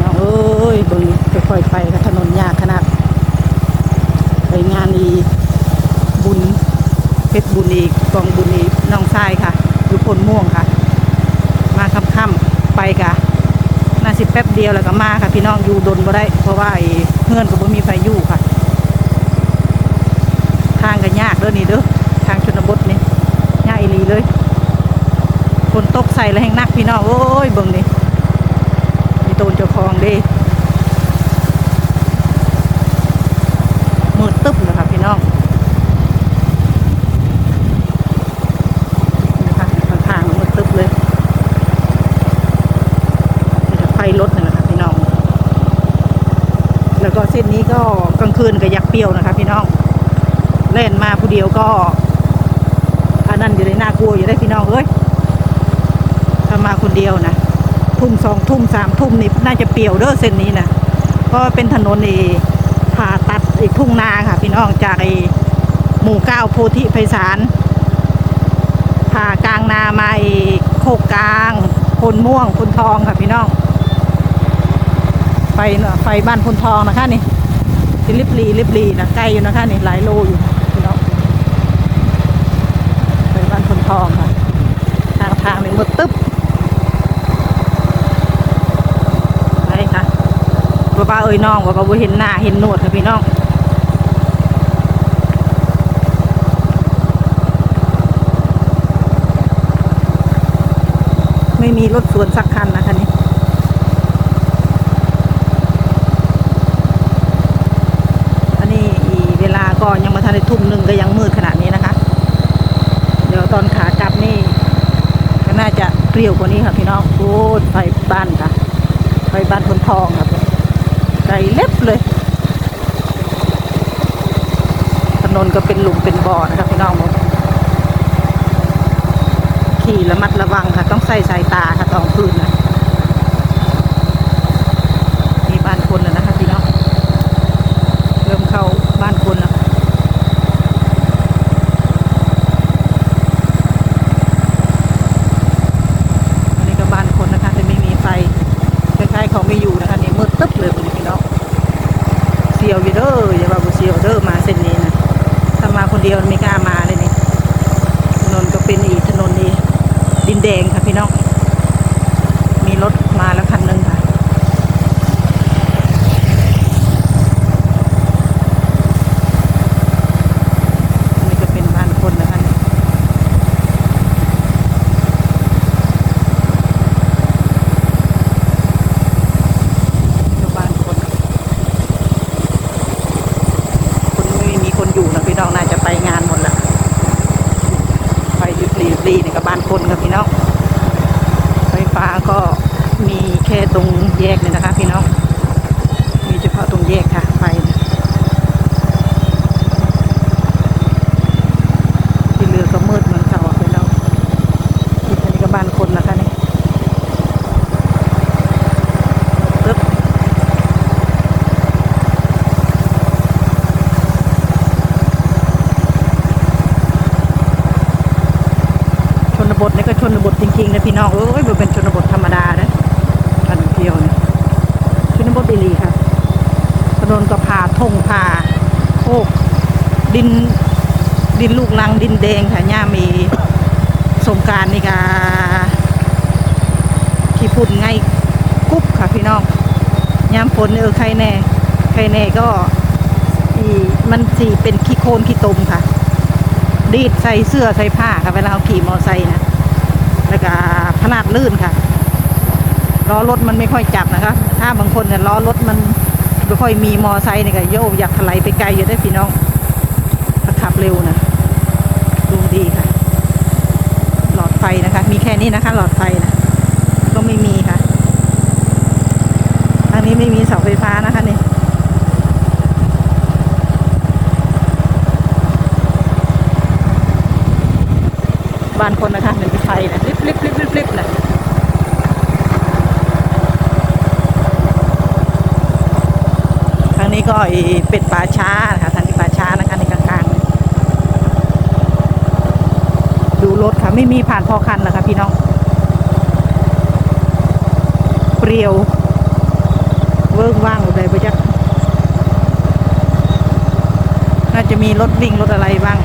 น้องเอ้ยเบิ่งค่อยๆไปค่ะถนนยากขนาดไปงานอีบุญเพชรบุญอีกกองบุญอีกน้องชายค่ะ อยู่พลม่วงค่ะ มาค่ำๆไปค่ะน่าสิแป๊บเดียวแล้วก็มาค่ะ พี่น้องอยู่ดนบ่ได้ เพราะว่าไอ้เพื่อนก็บ่มีไฟอยู่ค่ะ ทางก็ยากเด้อนี่เด้อทางชนบทนี่ยากอีหลีเลยฝนตกใส่แล้วแห้งนักพี่น้องโอ้ยเบิ่งนี่ ตนเจ้าของเด้มืดตึ๊บเลยค่ะพี่น้องนี่ค่ะทางๆมืดตึ๊บเลยมีแต่ไฟรถนี่แหละคะพี่น้อง แล้วก็เส้นนี้ก็กลางคืนก็ยักเปรี้ยวนะคะพี่น้องเล่นมาผู้เดียวก็อันนั้นอยู่ในน่ากลัวอยู่ได้พี่น้องเอ้ยถ้ามาคนเดียวนะ ทุ่มสองทุ่มสามทุ่มนี่น่าจะเปรี่ยวเด้อเส้นนี้นะเพราะเป็นถนนนี่ผ่าตัดอีกทุ่งนาค่ะ พี่น้องจากไอ้หมู่เก้าโพธิไพศาลผ่ากลางนามาไอ้โคกกลางพลม่วงพลทองค่ะพี่น้อง ไฟไฟบ้านพลทองนะคะนี่ลิบลีลิบลีนะใกล้อยู่นะคะนี่หลายโลอยู่พี่น้องไปบ้านคนทองค่ะทางทางนี่หมดตึ๊บไปค่ะ ป้าป้าเอ้ยน้องว่าก็บ่เห็นหน้าเห็นหนวดค่ะพี่น้องไม่มีรถสวนสักคันนะคะนี่อันนี้เวลาก็ยังมาทันได้ทุ่มหนึ่งก็ยังมืดขนาดนี้นะคะ เดี๋ยวตอนขากลับนี่ก็น่าจะเปรี้ยวกว่านี้ค่ะพี่น้องโอ้ไฟบ้านค่ะไฟบ้านคนทองครับ ไกลเล็บเลย ถนนก็เป็นหลุมเป็นบ่อนะครับพี่น้องผมขี่ระมัดระวังค่ะ ต้องใส่สายตาค่ะตอนคืนนะมีบ้านคนแล้วนะคะพี่น้อง เริ่มเข้าบ้านคนแล้วค่ะอันนี้ก็บ้านคนนะคะแต่ไม่มีไฟคล้ายๆเขาไม่อยู่นะคะนี่มืดตึ๊บเลยคุณพี่น้องเสียว อยู่เด้ออย่าว่าบ่เสียวเด้อมาเส้นนี้นะถ้ามาคนเดียวไม่กล้ามาเลยนี่ถนนก็เป็นอีกถนนนี้ดินแดงค่ะพี่น้องมีรถมาแล้วคันหนึงค่ะ อันนี้ก็เป็นบ้านคนนะคะเนี่ยก็บ้านคน คนไม่มีคนอยู่นะพี่น้องน่าจะไปงานหมดละไปรีบรีบรีนี่ก็บ้านคนครับพี่น้อง ไฟฟ้าก็มีแค่ตรงแยกนี่นะคะ พี่น้อง มีเฉพาะตรงแยกค่ะไฟนะที่เรือก็มืดเหมือนเขาอะพี่น้องที่อันนี้ก็บ้านคนนะคะนี่ปึ๊บชนบทนี่ก็ชนบทจริงๆนะพี่น้องเอ้ยมันเป็นชนบทธรรมดานะกันเที่ยวเนี่ยชนบทดีหลีค่ะ ถนนก็ผ่าทงผ่าโคกดินดินลูกลังดินแดงค่ะย่ามีสงการนี่กาขี้ฝุ่นไงกุ๊บค่ะพี่น้องยามฝนเออใครแน่ใครแน่ก็อีมันสีเป็นขี้โคลนขี้ตมค่ะ ดีดใส่เสื้อใส่ผ้าค่ะเวลาเราขี่มอไซค์นะแล้วก็ขนาดลื่นค่ะล้อรถมันไม่ค่อยจับนะคะ ถ้าบางคนเนี่ยล้อรถมัน ไม่ค่อยมีมอไซค์เนี่ยก็โยกอยากถลายไปไกลอยู่ได้พี่น้องถ้าขับเร็วนะดูดีค่ะ หลอดไฟนะคะ มีแค่นี้นะคะ หลอดไฟนะก็ไม่มีค่ะทางนี้ไม่มีเสาไฟฟ้านะคะนี่บ้านคนนะคะเป็นไฟนะลิบลิบลิบลิบลิบนะทางนี้ ก็ไอ้เป็ดป่าช้านะคะทางที่ป่าช้านะคะในกลางๆ ดูรถค่ะไม่มีผ่านพอคันนะคะพี่น้องเปรียวเวิ้งว่างอยู่เลยไปจักน่าจะมีรถวิ่งรถอะไรบ้าง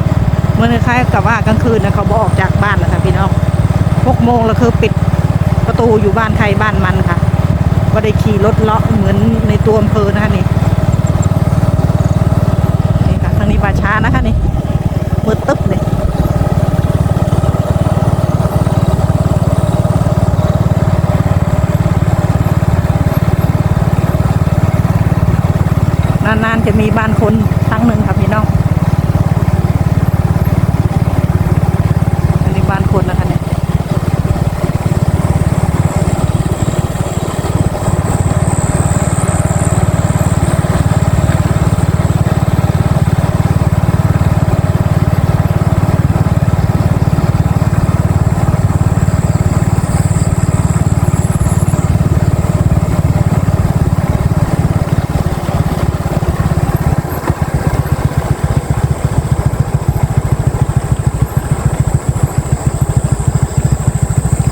เมื่อคล้ายกับว่ากลางคืนนะเขาบอออกจากบ้านนะคะพี่น้องหกโมงแล้วคือปิดประตูอยู่บ้านใครบ้านมันค่ะก็ได้ขี่รถเลาะเหมือนในตัวอำเภอนะคะนี่ค่ะทางนี้ป่าช้านะคะนี่มืดตึ๊บเลย นานๆจะมีบ้านคนครั้งหนึ่งค่ะพี่น้อง อันนี้บ้านคนนะคะเนี่ย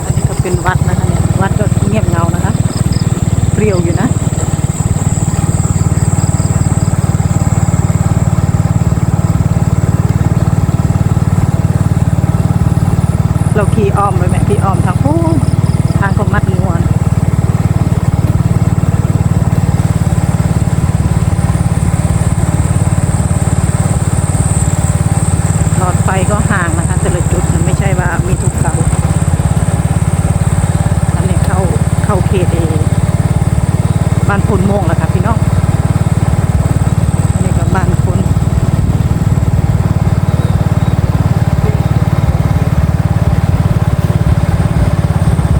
อันนี้ก็เป็นวัดนะคะเนี่ย วัดก็เงียบเงานะคะ เป รียวอยู่นะ เราขี่อ้อมไปไหมขี่อ้อมทางผู้ทางก็มัดงวนหลอดไฟก็ห่างนะคะ แต่ละจุดมันไม่ใช่ว่ามีทุกเสาอันนี้เข้าเข้าเขตเอ บ้านพนโมงแล้วค่ะพี่น้องนี่ก็บ้านคน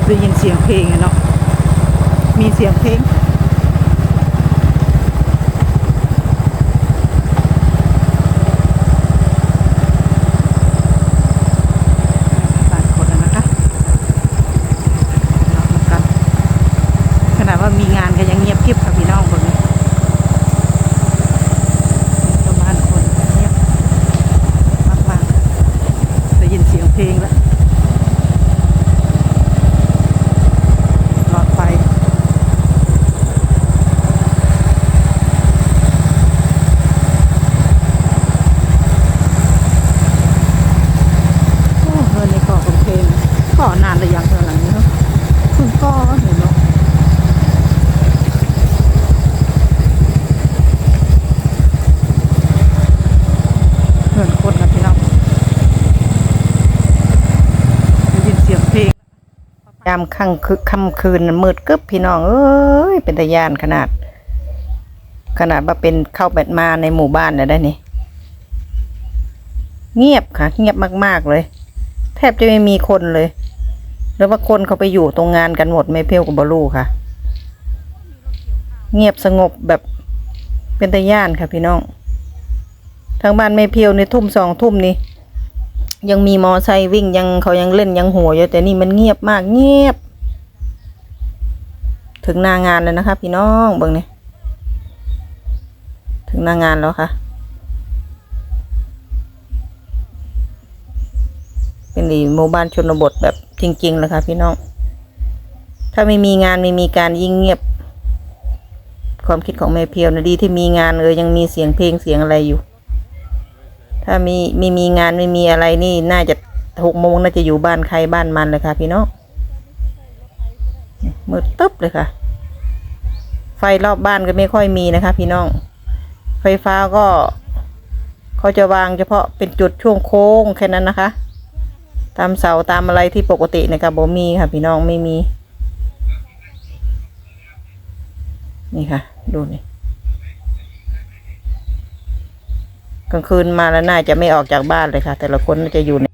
ได้ยินเสียงเพลงอะเนาะมีเสียงเพลง บางคนอะนะคะเรามากัน ขนาดว่ามีงานก็ยังเงียบกริบค่ะพี่น้องคนนี้ประมาณคนเงียบมากๆได้ยินเสียงเพลงแล้ว หลอดไฟ โอ้เงินในก่อของเพลง ก่อนานหรือยังเท่าไหร่เนาะเพิ่งก่อเห็นเนาะเงินคนนะพี่น้องได้ยินเสียงเพลงยามค่ำคือค่ำคืนมืดกึบพี่น้องเอ้ยเป็นตะยานขนาด ขนาดว่าเป็นเข้าแบบมาในหมู่บ้านน่ะได้นี่เงียบค่ะ เงียบมาก ๆ เลย แทบจะไม่มีคนเลย หรือว่าคนเขาไปอยู่ตรงงานกันหมดไม่เพี้ยวกับบลูค่ะ เงียบสงบแบบเป็นตะย่านค่ะพี่น้อง ทางบ้านไม่เพียวในทุ่มสองทุ่มนี่ยังมีมอไซค์วิ่งยังเขายังเล่นยังหัวอยู่แต่นี่มันเงียบมากเงียบ ถึงนางานแล้วนะคะ พี่น้องเบิ่งนี่ถึงนางานแล้วค่ะ เป็นอีหมู่บ้านชนบทแบบ จริงๆเลยค่ะพี่น้อง ถ้าไม่มีงานไม่มีการยิ่งเงียบ ความคิดของแม่เพียวนะดีที่มีงานเออยังมีเสียงเพลงเสียงอะไรอยู่ ถ้ามีไม่มีงานไม่มีอะไรนี่น่าจะหกโมงน่าจะอยู่บ้านใครบ้านมันเลยค่ะ พี่น้องมืดตึ๊บเลยค่ะ ไฟรอบบ้านก็ไม่ค่อยมีนะคะ พี่น้อง ไฟฟ้าก็เขาจะวางเฉพาะเป็นจุดช่วงโค้งแค่นั้นนะคะ ตามเสาตามอะไรที่ปกติในกระบมีค่ะ พี่น้องไม่มี นี่ค่ะ ดูนี่กลางคืนมาแล้วน่าจะไม่ออกจากบ้านเลยค่ะ แต่ละคนจะอยู่ใน